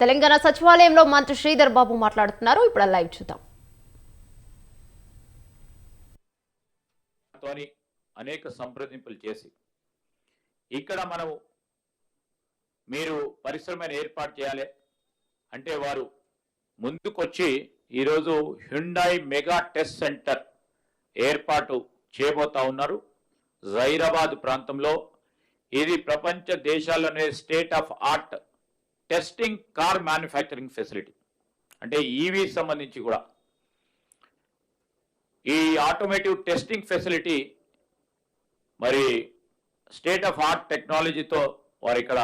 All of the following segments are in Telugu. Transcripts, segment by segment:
తెలంగాణ సచివాలయంలో మంత్రి శ్రీధర్ బాబు మాట్లాడుతున్నారు. ఇప్పుడు లైవ్ చూద్దాం. అనేక సంప్రదింపులు చేసి ఇక్కడ మనం మీరు పరిశ్రమను ఏర్పాటు చేయాలి. అంటే వారు ముందుకొచ్చి ఈరోజు హ్యుండాయ్ మెగా టెస్ట్ సెంటర్ ఏర్పాటు చేయబోతా ఉన్నారు. జైరాబాద్ ప్రాంతంలో ఇది ప్రపంచ దేశాల్లోనే state of art testing car manufacturing facility. అంటే ఈవీ సంబంధించి కూడా. ఈ ఆటోమేటివ్ టెస్టింగ్ ఫెసిలిటీ మరి స్టేట్ ఆఫ్ ఆర్ట్ టెక్నాలజీతో వారు ఇక్కడ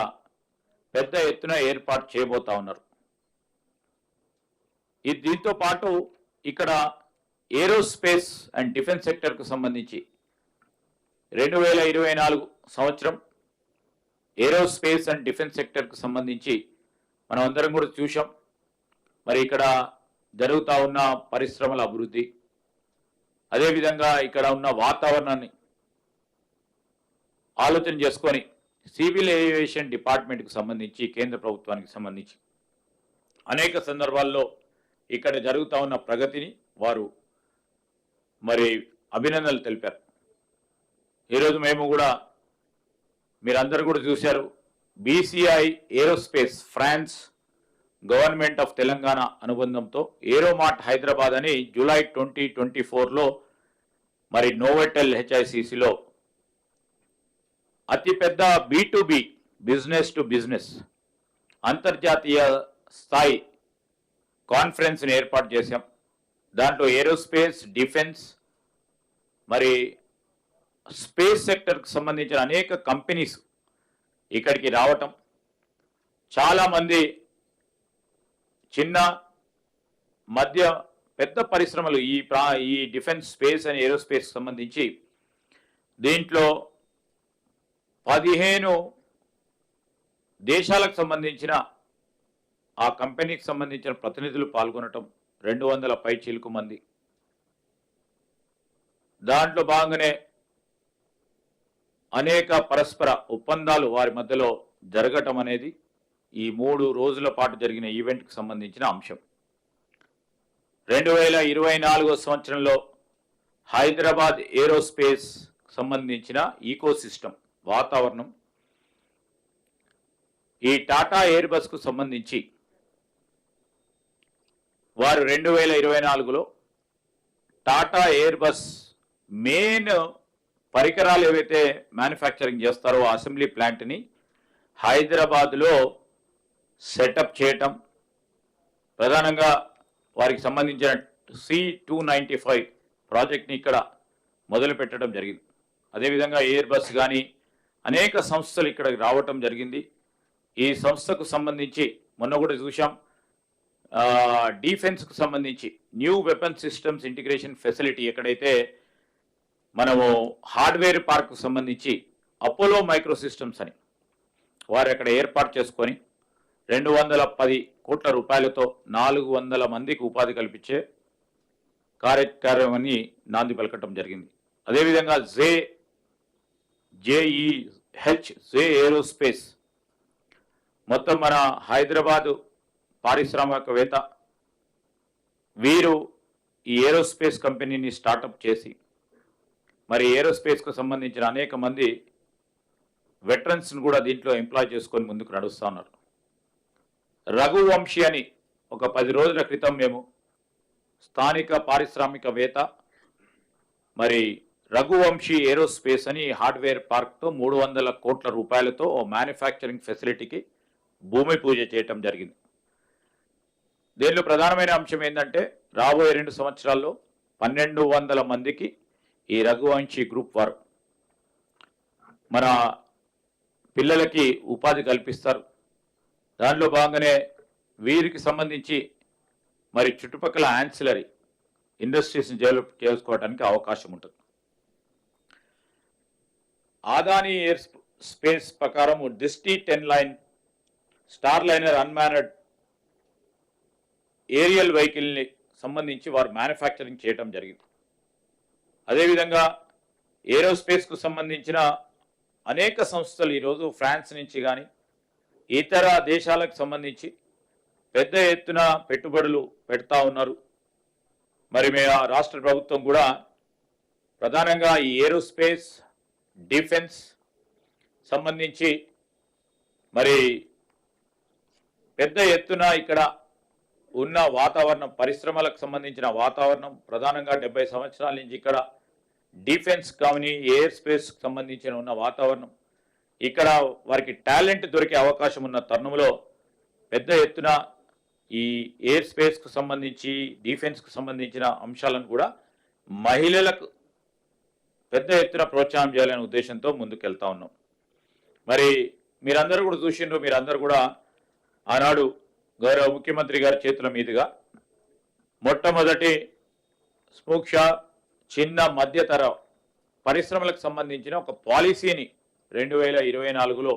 పెద్ద ఎత్తున ఏర్పాటు చేయబోతా ఉన్నారు. ఇది దీంతో పాటు ఇక్కడ ఏరోస్పేస్ అండ్ డిఫెన్స్ సెక్టర్కు సంబంధించి రెండు వేల ఇరవై నాలుగు సంవత్సరం ఏరోస్పేస్ అండ్ డిఫెన్స్ సెక్టర్కు సంబంధించి మనం అందరం కూడా చూసాం మరి ఇక్కడ జరుగుతూ ఉన్న పరిశ్రమల అభివృద్ధి అదేవిధంగా ఇక్కడ ఉన్న వాతావరణాన్ని ఆలోచన చేసుకొని సివిల్ ఏవియేషన్ డిపార్ట్మెంట్కి సంబంధించి కేంద్ర ప్రభుత్వానికి సంబంధించి అనేక సందర్భాల్లో ఇక్కడ జరుగుతూ ఉన్న ప్రగతిని వారు మరి అభినందనలు తెలిపారు. ఈరోజు మేము కూడా మీరందరూ కూడా చూశారు. BCI aerospace France government of Telangana అనుబంధంతో Aeromart Hyderabad అని జూలై ట్వంటీ ట్వంటీ ఫోర్లో మరి నోవెటెల్ హెచ్ఐసిసిలో అతిపెద్ద బి బిజినెస్ టు బిజినెస్ అంతర్జాతీయ స్థాయి కాన్ఫరెన్స్ని ఏర్పాటు చేశాం. దాంట్లో ఏరోస్పేస్ డిఫెన్స్ మరి స్పేస్ సెక్టర్కి సంబంధించిన అనేక కంపెనీస్ ఇక్కడికి రావటం. చాలామంది చిన్న మధ్య పెద్ద పరిశ్రమలు ఈ ప్రా ఈ డిఫెన్స్ స్పేస్ అండ్ ఏరోస్పేస్ సంబంధించి దీంట్లో పదిహేను దేశాలకు సంబంధించిన ఆ కంపెనీకి సంబంధించిన ప్రతినిధులు పాల్గొనటం రెండు వందల పై చిలుకు మంది. దాంట్లో భాగంగానే అనేక పరస్పర ఒప్పందాలు వారి మధ్యలో జరగటం అనేది ఈ మూడు రోజుల పాటు జరిగిన ఈవెంట్కి సంబంధించిన అంశం. రెండు వేల ఇరవై నాలుగో సంవత్సరంలో హైదరాబాద్ ఏరోస్పేస్ సంబంధించిన ఈకోసిస్టమ్ వాతావరణం ఈ టాటా ఎయిర్బస్కు సంబంధించి వారు రెండు వేల ఇరవై నాలుగులో టాటా ఎయిర్బస్ మెయిన్ పరికరాలు ఏవైతే మ్యానుఫ్యాక్చరింగ్ చేస్తారో అసెంబ్లీ ప్లాంట్ని హైదరాబాద్లో సెటప్ చేయటం ప్రధానంగా వారికి సంబంధించిన సి టూ నైంటీ ఫైవ్ ప్రాజెక్ట్ని ఇక్కడ మొదలు పెట్టడం జరిగింది. అదేవిధంగా ఎయిర్ బస్ కానీ అనేక సంస్థలు ఇక్కడికి రావటం జరిగింది. ఈ సంస్థకు సంబంధించి మొన్న కూడా చూసాం డిఫెన్స్కు సంబంధించి new weapon systems integration facility ఎక్కడైతే మనము హార్డ్వేర్ పార్క్కు సంబంధించి అపోలో మైక్రో సిస్టమ్స్ అని వారు అక్కడ ఏర్పాటు చేసుకొని రెండు వందల పది కోట్ల రూపాయలతో నాలుగు వందల మందికి ఉపాధి కల్పించే కార్యక్రమాన్ని నాంది పలకటం జరిగింది. అదేవిధంగా J J E H J aerospace మొత్తం మన హైదరాబాదు పారిశ్రామికవేత్త వీరు ఈ ఏరోస్పేస్ కంపెనీని స్టార్టప్ చేసి మరి ఏరోస్పేస్కు సంబంధించిన అనేక మంది వెటరన్స్ను కూడా దీంట్లో ఎంప్లాయ్ చేసుకొని ముందుకు నడుస్తూ ఉన్నారు. రఘువంశీ అని ఒక పది రోజుల క్రితం మేము స్థానిక పారిశ్రామికవేత్త మరి రఘువంశీ ఏరోస్పేస్ అని హార్డ్వేర్ పార్క్తో మూడు వందల కోట్ల రూపాయలతో ఓ మ్యానుఫ్యాక్చరింగ్ ఫెసిలిటీకి భూమి పూజ చేయటం జరిగింది. దీనిలో ప్రధానమైన అంశం ఏంటంటే రాబోయే రెండు సంవత్సరాల్లో పన్నెండు వందల మందికి ఈ రఘువంశీ గ్రూప్ వారు. మన పిల్లలకి ఉపాధి కల్పిస్తారు. దానిలో భాగంగానే వీరికి సంబంధించి మరి చుట్టుపక్కల యాన్సిలరీ ఇండస్ట్రీస్ని డెవలప్ చేసుకోవడానికి అవకాశం ఉంటుంది. ఆదాని ఎయిర్ స్పేస్ ప్రకారం డిస్టీ ten line star liner unmanned aerial వెహికల్ని సంబంధించి వారు మ్యానుఫ్యాక్చరింగ్ చేయడం జరిగింది. అదేవిధంగా ఏరోస్పేస్కు సంబంధించిన అనేక సంస్థలు ఈరోజు ఫ్రాన్స్ నుంచి కానీ ఇతర దేశాలకు సంబంధించి పెద్ద ఎత్తున పెట్టుబడులు పెడతా ఉన్నారు. మరి మే ఆ రాష్ట్ర ప్రభుత్వం కూడా ప్రధానంగా ఈ ఏరోస్పేస్ డిఫెన్స్ సంబంధించి మరి పెద్ద ఎత్తున ఇక్కడ ఉన్న వాతావరణం పరిశ్రమలకు సంబంధించిన వాతావరణం ప్రధానంగా డెబ్బై సంవత్సరాల నుంచి ఇక్కడ డిఫెన్స్ కానీ ఎయిర్ స్పేస్కి సంబంధించిన ఉన్న వాతావరణం. ఇక్కడ వారికి టాలెంట్ దొరికే అవకాశం ఉన్న తరుణంలో పెద్ద ఎత్తున ఈ ఎయిర్ స్పేస్కు సంబంధించి డిఫెన్స్కు సంబంధించిన అంశాలను కూడా మహిళలకు పెద్ద ఎత్తున ప్రోత్సాహం చేయాలనే ఉద్దేశంతో ముందుకెళ్తా ఉన్నాం. మరి మీరందరూ కూడా చూసిండ్రు మీరందరూ కూడా ఆనాడు గౌరవ ముఖ్యమంత్రి గారి చేతుల మీదుగా మొట్టమొదటి స్మూక్ష చిన్న మధ్యతర పరిశ్రమలకు సంబంధించిన ఒక పాలసీని రెండు వేల ఇరవై నాలుగులో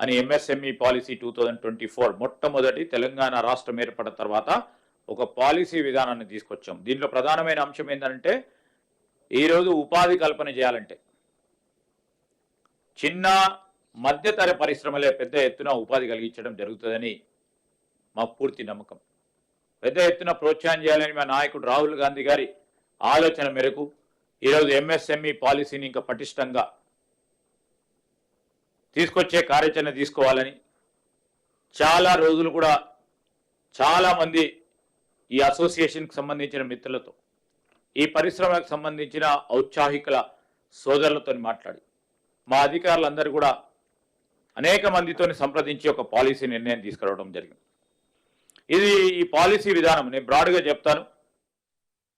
అని MSME policy two thousand twenty four మొట్టమొదటి తెలంగాణ రాష్ట్రం ఏర్పడిన తర్వాత ఒక పాలసీ విధానాన్ని తీసుకొచ్చాం. దీంట్లో ప్రధానమైన అంశం ఏంటంటే ఈరోజు ఉపాధి కల్పన చేయాలంటే చిన్న మధ్యతర పరిశ్రమలే పెద్ద ఎత్తున ఉపాధి కలిగించడం జరుగుతుందని మా పూర్తి నమ్మకం. పెద్ద ఎత్తున ప్రోత్సాహం చేయాలని మా నాయకుడు రాహుల్ గాంధీ గారి ఆలోచన మేరకు ఈరోజు ఎంఎస్ఎంఈ పాలసీని ఇంకా పటిష్టంగా తీసుకొచ్చే కార్యాచరణ తీసుకోవాలని చాలా రోజులు కూడా చాలామంది ఈ అసోసియేషన్కి సంబంధించిన మిత్రులతో ఈ పరిశ్రమలకు సంబంధించిన ఔత్సాహికుల సోదరులతో మాట్లాడి మా అధికారులందరూ కూడా అనేక మందితో సంప్రదించి ఒక పాలసీ నిర్ణయం తీసుకురావడం జరిగింది. ఇది ఈ పాలసీ విధానం. నేను బ్రాడ్గా చెప్తాను.